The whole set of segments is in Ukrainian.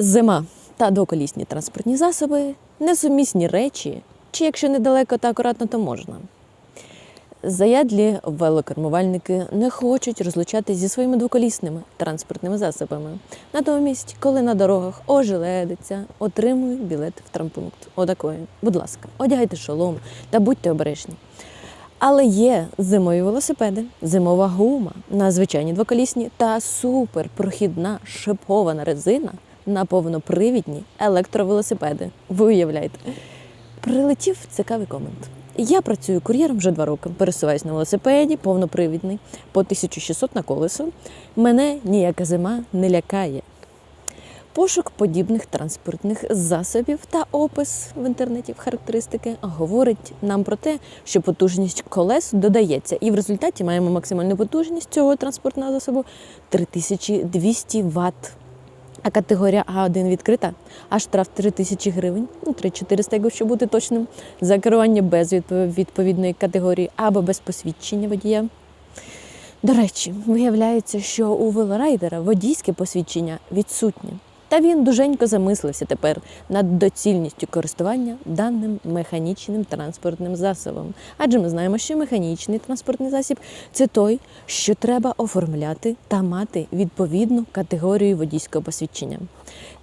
Зима та двоколісні транспортні засоби несумісні речі, чи якщо недалеко та акуратно, то можна. Заядлі велокермувальники не хочуть розлучатись зі своїми двоколісними транспортними засобами. Натомість, коли на дорогах ожеледиться, отримують білет в травмпункт. Отакої. Будь ласка, одягайте шолом та будьте обережні. Але є зимові велосипеди, зимова гума на звичайні двоколісні та суперпрохідна шипована резина на повнопривідні електровелосипеди. Ви уявляєте? Прилетів цікавий комент. Я працюю кур'єром вже два роки. Пересуваюсь на велосипеді, повнопривідний, по 1600 на колесо. Мене ніяка зима не лякає. Пошук подібних транспортних засобів та опис в інтернеті в характеристики говорить нам про те, що потужність колес додається, і в результаті маємо максимальну потужність цього транспортного засобу 3200 Вт. А категорія А1 відкрита, а штраф 3 тисячі гривень, ну 3400, якщо бути точним, за керування без відповідної категорії або без посвідчення водія. До речі, виявляється, що у велорайдера водійське посвідчення відсутнє. Та він дуженько замислився тепер над доцільністю користування даним механічним транспортним засобом. Адже ми знаємо, що механічний транспортний засіб це той, що треба оформляти та мати відповідну категорію водійського посвідчення.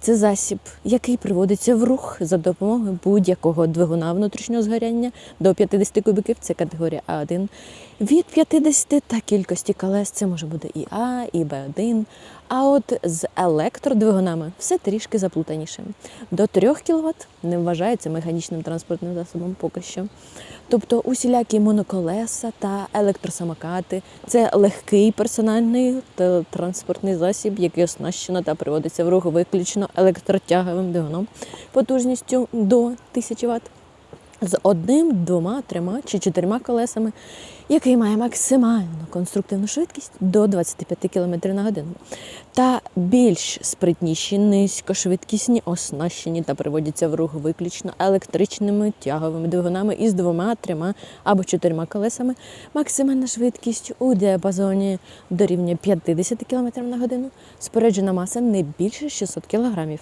Це засіб, який приводиться в рух за допомогою будь-якого двигуна внутрішнього згоряння до 50 кубиків, це категорія А1. Від 50 та кількості колес це може бути і А, і Б1. А от з електродвигунами все трішки заплутаніше. До 3 кВт не вважається механічним транспортним засобом поки що. Тобто усілякі моноколеса та електросамокати це легкий персональний транспортний засіб, який оснащено та приводиться в рух виключно електротяговим двигуном потужністю до 1000 Вт з одним, двома, трьома чи чотирма колесами, який має максимальну конструктивну швидкість до 25 км на годину. Та більш спритніші, низькошвидкісні, оснащені та приводяться в рух виключно електричними тяговими двигунами із двома, трьома або чотирма колесами. Максимальна швидкість у діапазоні дорівнює 50 км на годину. Споряджена маса не більше 600 кг.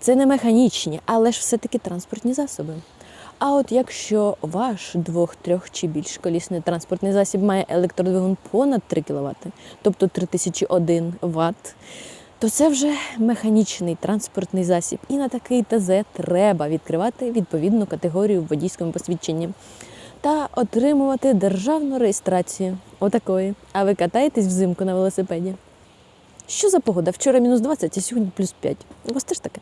Це не механічні, але ж все-таки транспортні засоби. А от якщо ваш двох, трьох чи більш колісний транспортний засіб має електродвигун понад 3 кВт, тобто 3001 Вт, то це вже механічний транспортний засіб. І на такий ТЗ треба відкривати відповідну категорію в водійському посвідченні та отримувати державну реєстрацію. Отакої. А ви катаєтесь взимку на велосипеді? Що за погода? Вчора мінус 20, а сьогодні плюс 5. У вас теж таке?